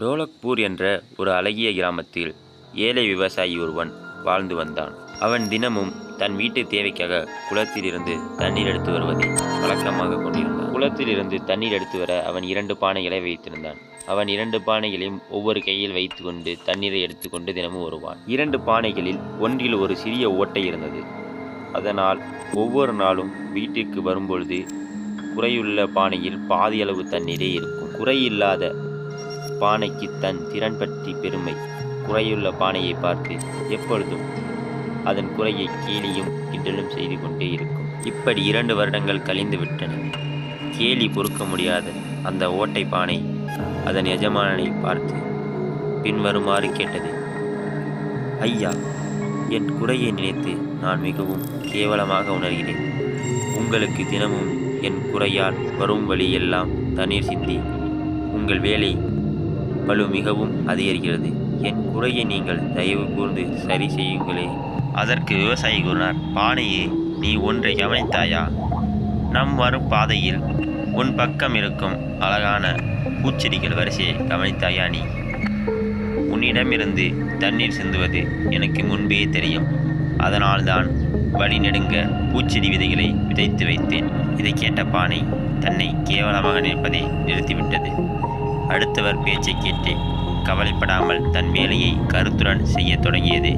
டோலக்பூர் என்ற ஒரு அழகிய கிராமத்தில் ஏழை விவசாயி ஒருவன் வாழ்ந்து வந்தான். அவன் தினமும் தன் வீட்டு தேவைக்காக குளத்திலிருந்து தண்ணீர் எடுத்து வருவதை வழக்கமாக கொண்டிருந்தான். குளத்திலிருந்து தண்ணீர் எடுத்து வர அவன் இரண்டு பானைகளை வைத்திருந்தான். அவன் இரண்டு பானைகளையும் ஒவ்வொரு கையில் வைத்துக்கொண்டு தண்ணீரை எடுத்துக்கொண்டு தினமும் வருவான். இரண்டு பானைகளில் ஒன்றில் ஒரு சிறிய ஓட்டை இருந்தது. அதனால் ஒவ்வொரு நாளும் வீட்டிற்கு வரும்பொழுது குறையுள்ள பானையில் பாதி அளவு தண்ணீரே இருக்கும். குறையில்லாத பானைக்கு தன் திறன் பற்றி பெருமை. குறையுள்ள பானையை பார்த்து எப்பொழுதும் அதன் குறையை கேலியும் கிண்டலும் செய்து கொண்டே இருக்கும். இப்படி இரண்டு வருடங்கள் கழிந்து விட்டன. கேலி பொறுக்க முடியாத அந்த ஓட்டை பானை அதன் எஜமானனை பார்த்து பின்வருமாறு கேட்டது. ஐயா என் குறையை நினைத்து நான் மிகவும் கேவலமாக உணர்கிறேன். உங்களுக்கு தினமும் என் குறையால் வரும் வழியெல்லாம் தண்ணீர் சிந்தி. உங்கள் வேலை பழு மிகவும் அதிகரிக்கிறது. என் குறையை நீங்கள் தயவு கூர்ந்து சரி செய்யுங்களே. அதற்கு விவசாயி கூறினார் பானையே நீ ஒன்றை கவனித்தாயா? நம் வரும் பாதையில் உன் பக்கம் இருக்கும் அழகான பூச்செடிகள் வரிசையை கவனித்தாயா நீ? உன்னிடமிருந்து தண்ணீர் சிந்துவது எனக்கு முன்பே தெரியும். அதனால்தான் வழி நெடுங்க பூச்செடி விதைகளை விதைத்து வைத்தேன். இதை கேட்ட பானை தன்னை கேவலமாக நிற்பதை நிறுத்திவிட்டது. அடுத்தவர் பேச்சை கேட்டு கவலைப்படாமல் தன் வேலையை கருத்துடன் செய்யத் தொடங்கியது.